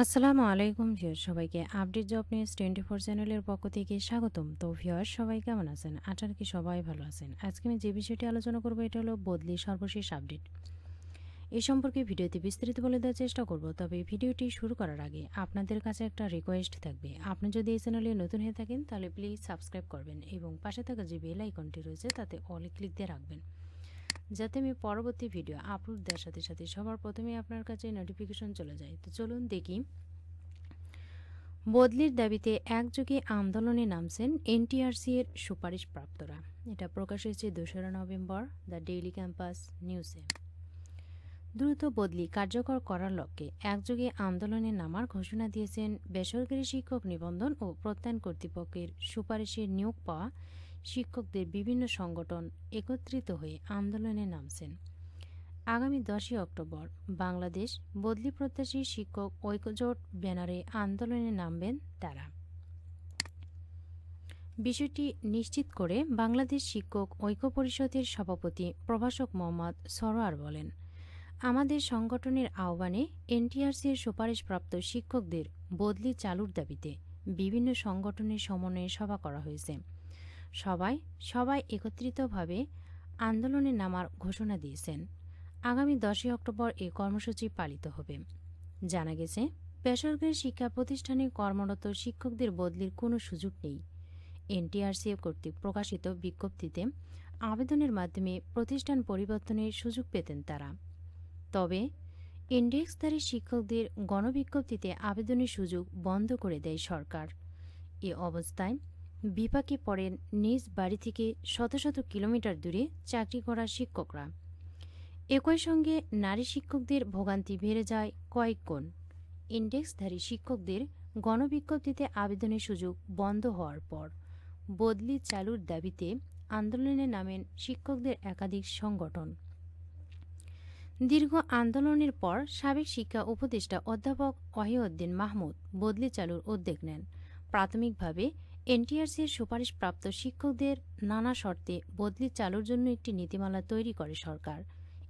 আসসালামু আলাইকুম ভিউয়ার সবাইকে update job news twenty four চ্যানেলের পক্ষ থেকে স্বাগতম। তো ভিউয়ার সবাই কেমন আছেন? আশা কি সবাই ভালো আছেন। আজকে আমি যে বিষয়টি আলোচনা করব, এটা হলো বদলি সর্বশেষ আপডেট। এ সম্পর্কে ভিডিওতে বিস্তারিত বলে দেওয়ার চেষ্টা করব, তবে ভিডিওটি শুরু করার আগে আপনাদের কাছে একটা রিকোয়েস্ট থাকবে। আপনি যদি এই চ্যানেলে নতুন হয়ে থাকেন, তাহলে প্লিজ সাবস্ক্রাইব করবেন এবং পাশে থাকা যে বেল আইকনটি রয়েছে, তাতে অল ক্লিক দিয়ে রাখবেন। যাতে আমি পরবর্তী ভিডিও আপলোড দেওয়ার সাথে সাথে সবার প্রথমে আপনার কাছে নোটিফিকেশন চলে যায়। তো চলুন দেখি। বদলির দাবিতে একযোগে আন্দোলনে নামছেন এনটিআরসি এর সুপারিশ প্রাপ্তরা এটা প্রকাশ হয়েছে দোসরা নভেম্বর, দ্য ডেইলি ক্যাম্পাস নিউজে। দ্রুত বদলি কার্যকর করার লক্ষ্যে একযোগে আন্দোলনে নামার ঘোষণা দিয়েছেন বেসরকারি শিক্ষক নিবন্ধন ও প্রত্যয়ন কর্তৃপক্ষের সুপারিশে নিয়োগ পাওয়া শিক্ষকদের বিভিন্ন সংগঠন একত্রিত হয়ে আন্দোলনে নামছেন। আগামী দশই অক্টোবর বাংলাদেশ বদলি প্রত্যাশী শিক্ষক ঐক্যজোট ব্যানারে আন্দোলনে নামবেন তারা। বিষয়টি নিশ্চিত করে বাংলাদেশ শিক্ষক ঐক্য পরিষদের সভাপতি প্রভাষক মোহাম্মদ সরোয়ার বলেন, আমাদের সংগঠনের আহ্বানে এনটিআরসির সুপারিশপ্রাপ্ত শিক্ষকদের বদলি চালুর দাবিতে বিভিন্ন সংগঠনের সমন্বয়ে সভা করা হয়েছে। সবাই সবাই একত্রিতভাবে আন্দোলনে নামার ঘোষণা দিয়েছেন। আগামী দশই অক্টোবর এ কর্মসূচি পালিত হবে। জানা গেছে, বেসরকারি শিক্ষা প্রতিষ্ঠানে কর্মরত শিক্ষকদের বদলির কোনো সুযোগ নেই। এনটিআরসিএ কর্তৃক প্রকাশিত বিজ্ঞপ্তিতে আবেদনের মাধ্যমে প্রতিষ্ঠান পরিবর্তনের সুযোগ পেতেন তারা। তবে ইন্ডেক্সধারী শিক্ষকদের গণবিজ্ঞপ্তিতে আবেদনের সুযোগ বন্ধ করে দেয় সরকার। এ অবস্থায় বিপাকে পড়েন নিজ বাড়ি থেকে শত শত কিলোমিটার দূরে চাকরি করা শিক্ষকরা। একই সঙ্গে নারী শিক্ষকদের ভোগান্তি বেড়ে যায় কয়েক গুণ। ইন্ডেক্সধারী শিক্ষকদের গণবিজ্ঞপ্তিতে আবেদনের সুযোগ বন্ধ হওয়ার পর বদলি চালুর দাবিতে আন্দোলনে নামেন শিক্ষকদের একাধিক সংগঠন। দীর্ঘ আন্দোলনের পর সাবেক শিক্ষা উপদেষ্টা অধ্যাপক ওয়াহিউদ্দিন মাহমুদ বদলি চালুর উদ্যোগ নেন। প্রাথমিকভাবে এনটিআরসির সুপারিশপ্রাপ্ত শিক্ষকদের নানা শর্তে বদলি চালুর জন্য একটি নীতিমালা তৈরি করে সরকার।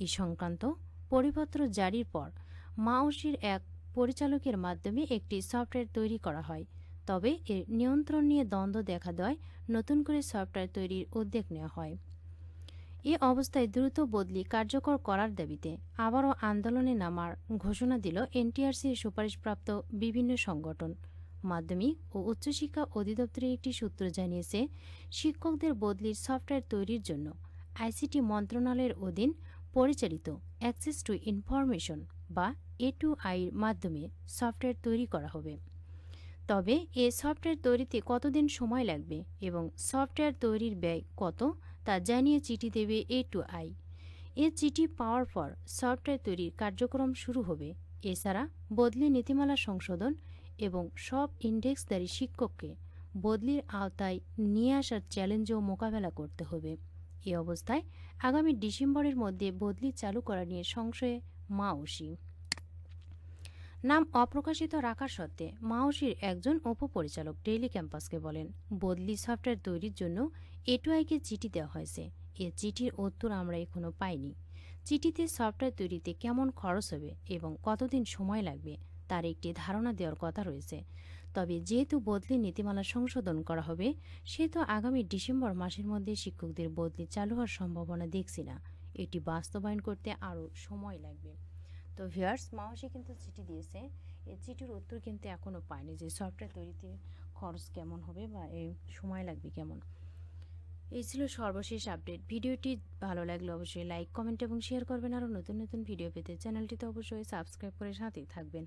এ সংক্রান্ত পরিপত্র জারির পর মাওসির এক পরিচালকের মাধ্যমে একটি সফটওয়্যার তৈরি করা হয়। তবে এর নিয়ন্ত্রণ নিয়ে দ্বন্দ্ব দেখা দেয় নতুন করে সফটওয়্যার তৈরির উদ্যোগ নেওয়া হয়। এ অবস্থায় দ্রুত বদলি কার্যকর করার দাবিতে আবারও আন্দোলনে নামার ঘোষণা দিল এনটিআরসির সুপারিশপ্রাপ্ত বিভিন্ন সংগঠন। মাধ্যমিক ও উচ্চশিক্ষা অধিদপ্তরের একটি সূত্র জানিয়েছে, শিক্ষকদের বদলির সফটওয়্যার তৈরির জন্য আইসিটি মন্ত্রণালয়ের অধীন পরিচালিত অ্যাক্সেস টু ইনফরমেশন বা এ টু আইর মাধ্যমে সফটওয়্যার তৈরি করা হবে। তবে এ সফটওয়্যার তৈরিতে কতদিন সময় লাগবে এবং সফটওয়্যার তৈরির ব্যয় কত তা জানিয়ে চিঠি দেবে এ টু আই। এ চিঠি পাওয়ার পর সফটওয়্যার তৈরির কার্যক্রম শুরু হবে। এছাড়া বদলি নীতিমালা সংশোধন এবং সব ইন্ডেক্সধারী শিক্ষককে বদলির আওতায় নিয়ে আসার চ্যালেঞ্জও মোকাবেলা করতে হবে। এ অবস্থায় আগামী ডিসেম্বরের মধ্যে বদলি চালু করা নিয়ে সংশয়ে মাওসি। নাম অপ্রকাশিত রাখার সত্ত্বে মাওসির একজন উপপরিচালক ডেইলি ক্যাম্পাসকে বলেন, বদলি সফটওয়্যার তৈরির জন্য এটুআইকে চিঠি দেওয়া হয়েছে। এ চিঠির উত্তর আমরা এখনও পাইনি। চিঠিতে সফটওয়্যার তৈরিতে কেমন খরচ হবে এবং কতদিন সময় লাগবে? তার একটি ধারণা দেওয়ার কথা রয়েছে। তবে যেহেতু বদলি নীতিমালা সংশোধন করা হবে, সেহেতু আগামী ডিসেম্বর মাসের মধ্যে শিক্ষকদের বদলি চালু হওয়ার সম্ভাবনা দেখছি না। এটি বাস্তবায়ন করতে আরও সময় লাগবে। তো ভিউয়ার্স মাওসি কিন্তু চিঠি দিয়েছে। এই চিঠির উত্তর কিন্তু এখনও পায়নি যে সফটওয়্যার তৈরিতে খরচ কেমন হবে বা এই সময় লাগবে কেমন। এই ছিল সর্বশেষ আপডেট। ভিডিওটি ভালো লাগলে অবশ্যই লাইক, কমেন্ট এবং শেয়ার করবেন। আরও নতুন নতুন ভিডিও পেতে চ্যানেলটিতে অবশ্যই সাবস্ক্রাইব করে সাথেই থাকবেন।